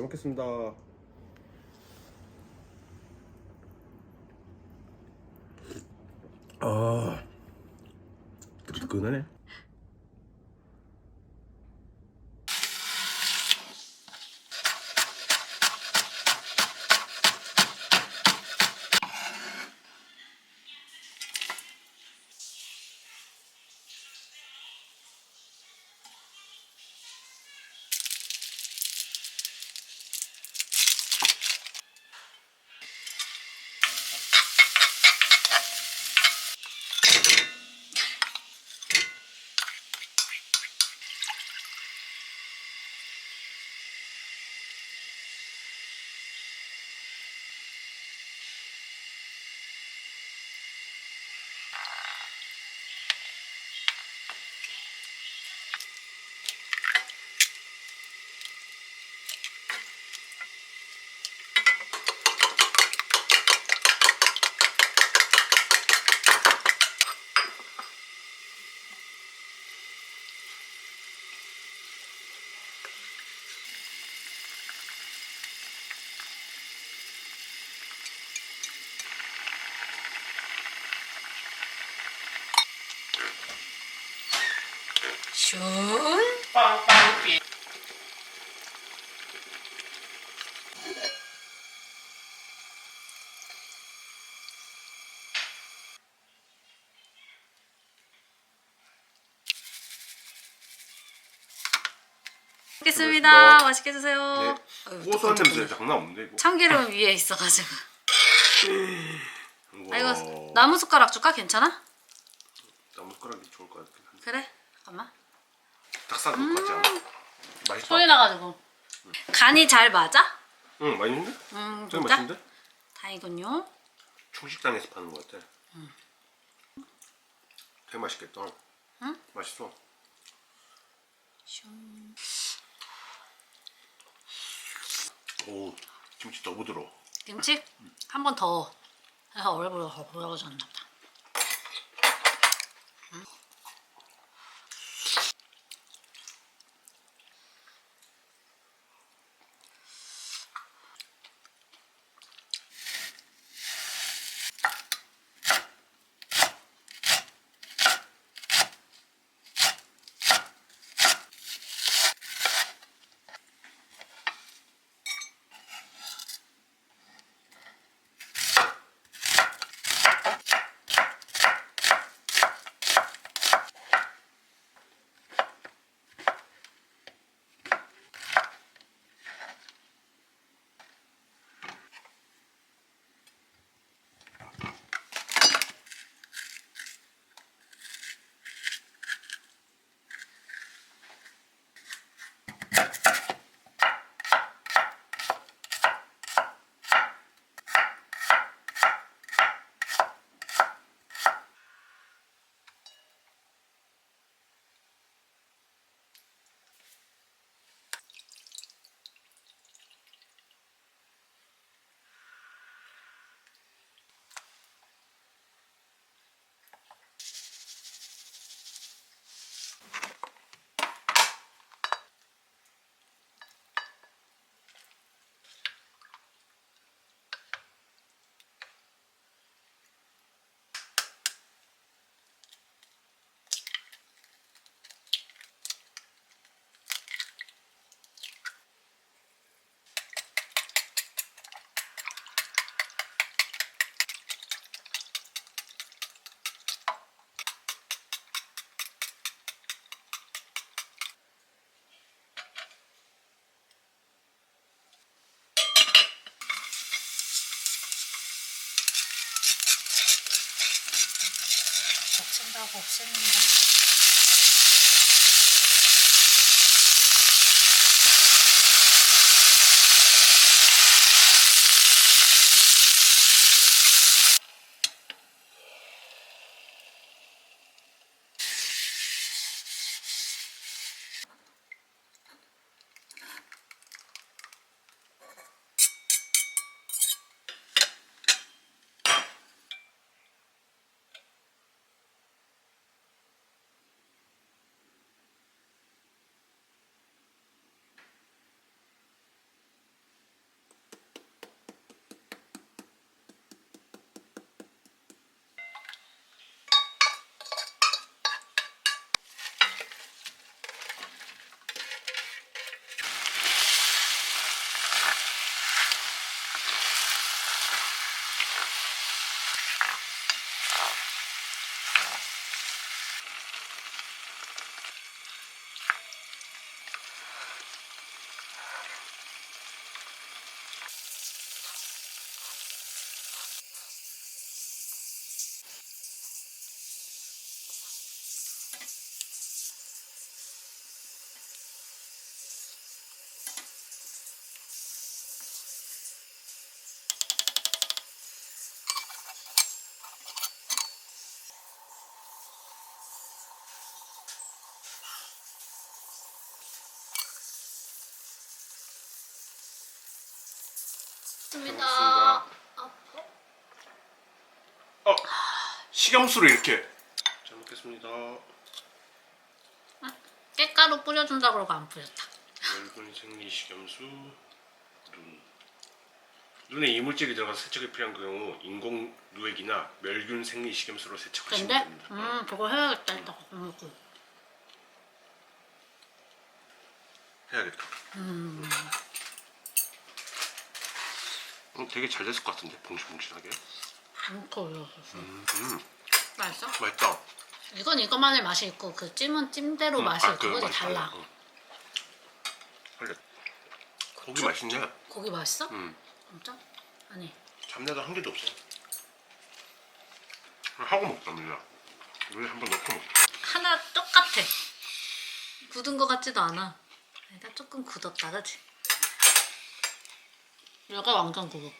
잘 먹겠습니다. 슌. 먹겠습니다. 고맙습니다. 맛있게 드세요. 네. 아유, 고소한 뜨끈뜨끈해. 냄새 장난 없는데 이거. 참기름 위에 있어가지고. 아 우와. 이거 나무 숟가락 줄까? 괜찮아? 나무 숟가락이 좋을 것 같긴 한데. 그래. 잠깐만. 닭살 것 같지 않아? 맛있다. 소리 나가지고. 간이 잘 맞아? 응, 맛있는데? 음, 되게 진짜? 맛있는데? 다행이군요. 충식당에서 파는 것 같아. 되게 맛있겠다. 응? 맛있어. 슌. 오, 김치 더 부드러워. 김치 한 번 더 해서 얼굴이 더 보여졌나 보다. 없 Sen 먹겠습니다. 아, 어 식염수로 이렇게 잘 먹겠습니다. 깨가루 뿌려준다 그러고 안 뿌렸다. 멸균 생리 식염수 눈 눈에 이물질이 들어가서 세척이 필요한 경우 인공 누액이나 멸균 생리 식염수로 세척하시면 근데 됩니다. 음 그거 해야겠다 이따 가 먹고. 해야겠다. 음 어, 되게 잘 됐을 것 같은데 봉실봉실하게. 이렇게 올려줬어. 음, 음 맛있어? 맛있다. 이건 이것만의 맛이 있고 그 찜은 찜대로 음, 맛이 아, 있고 그 그거지 맛이 달라. 응. 원래 고기 맛있네. 고기 맛있어? 음, 진짜? 아니 잡내도 한 개도 없어. 하고 먹자 밀라. 우리 한번 넣고 먹자. 하나 똑같아. 굳은 것 같지도 않아. 일단 조금 굳었다, 그지? 얘가 완전 굳었.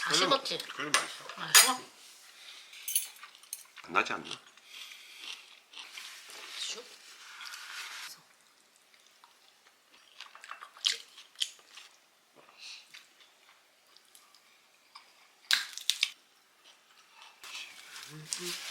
다 식었지? 그래 맛있어. 맛있어? 안 나지 않나? 슉.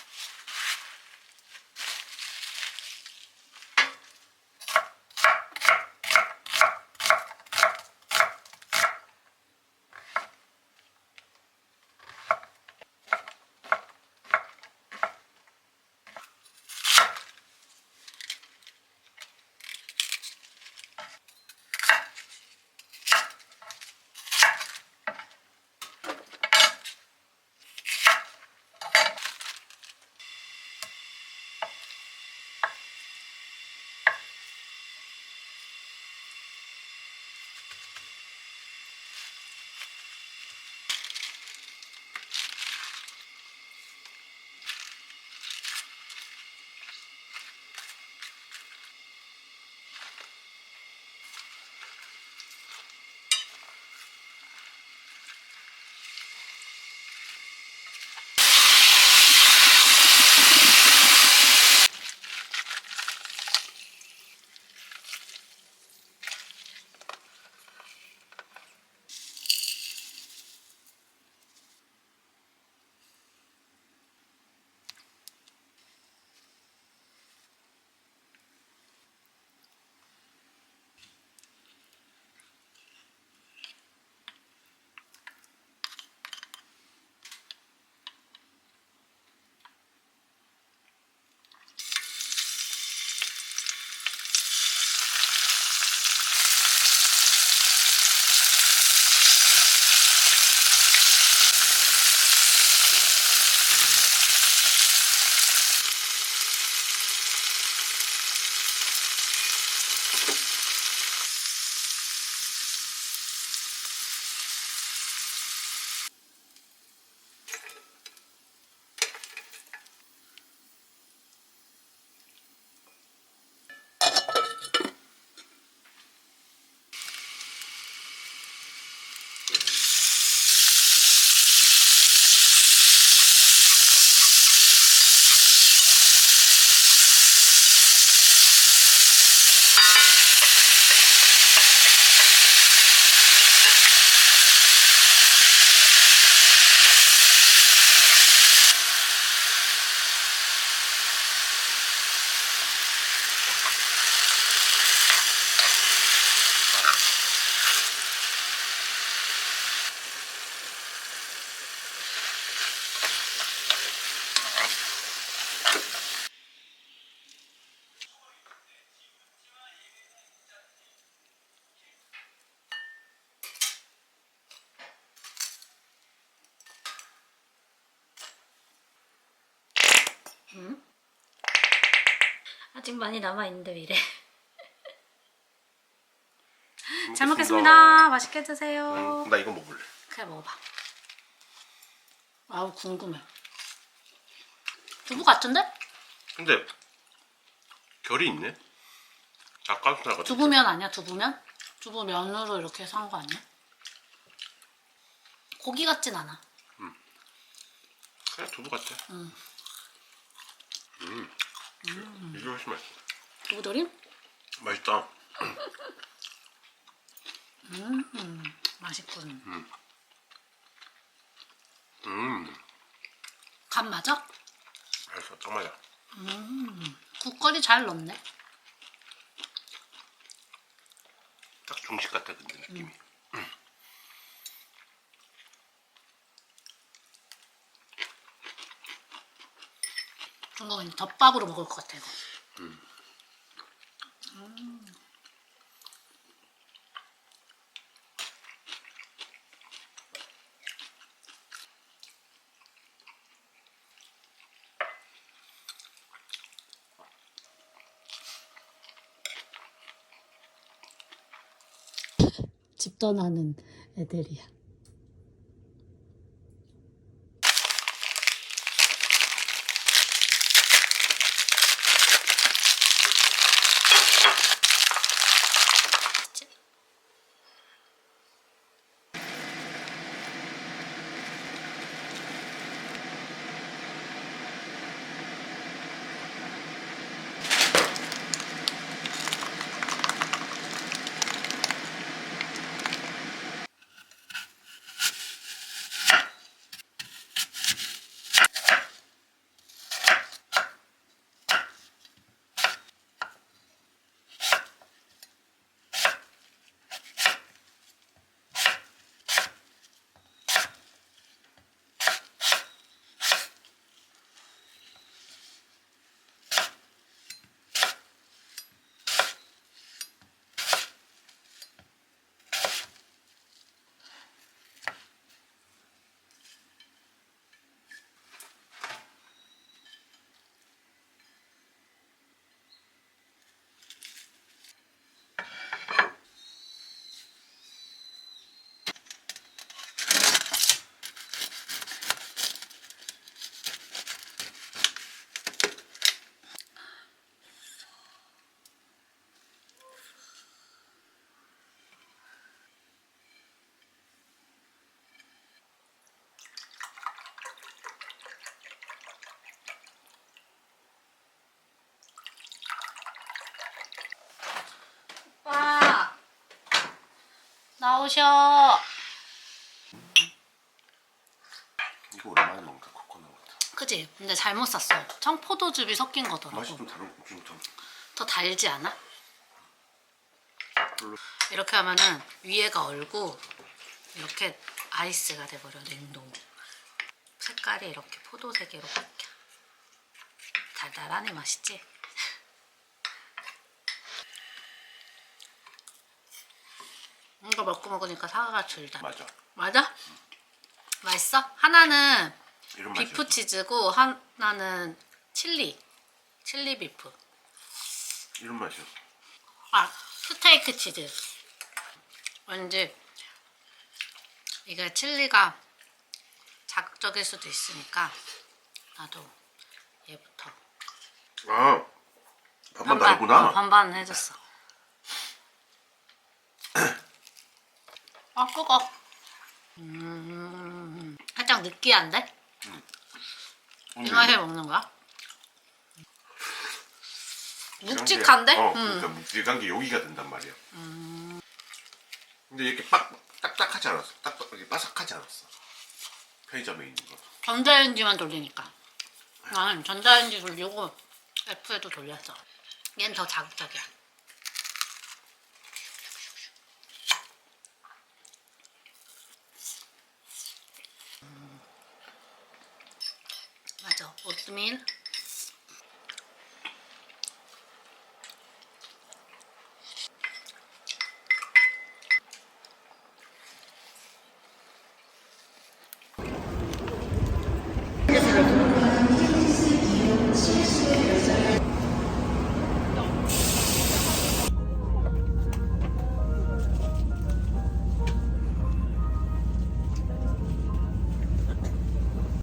아직 많이 남아 있는데 왜 이래? 잘 먹겠습니다. 맛있게 드세요. 음, 나 이거 먹을래. 그래 먹어봐. 아우 궁금해. 두부 같은데? 근데 결이 있네. 닭가슴살 같은. 두부면 아니야 두부면? 두부 면으로 이렇게 해서 한 거 아니야? 고기 같진 않아. 그냥 두부 같아. 음. 음. 이게 훨씬 맛있어. 두부조림? 맛있다. 음. 맛있군. 음, 간 맞아? 알았어, 딱 맞아. 국거리 잘 넣네. 딱 중식 같아 근데 느낌이. 중국은 덮밥으로 먹을 것 같아 이거. 집 떠나는 애들이야. 나오셔. 이거 오랜만에 먹는다 코코넛. 그지? 근데 잘못 샀어. 청포도즙이 섞인 거더라고. 맛이 좀 다른 좀 더. 더 달지 않아? 별로. 이렇게 하면은 위에가 얼고 이렇게 아이스가 돼버려 냉동. 색깔이 이렇게 포도색으로 바뀌어. 달달하네 맛있지? 이거 먹고 먹으니까 사과가 줄다. 맞아. 맞아? 맛있어? 하나는 이런 비프 맛이었어. 치즈고 하나는 칠리. 칠리 비프. 이런 맛이었어. 아, 스테이크 치즈. 왠지 이게 칠리가 자극적일 수도 있으니까 나도 얘부터 아, 밥만 다르구나. 어, 반반 해줬어. 아 뜨거. 음, 살짝 느끼한데? 이 맛에 먹는 거야? 묵직한데? 어, 음. 그러니까 묵직한 게 여기가 된단 말이야. 근데 이렇게 빡 딱딱하지 않았어. 딱딱 이렇게 바삭하지 않았어. 편의점에 있는 거. 전자레인지만 돌리니까. 나는 전자레인지 돌리고 F에도 돌렸어. 얘는 더 자극적이야. unutmayın.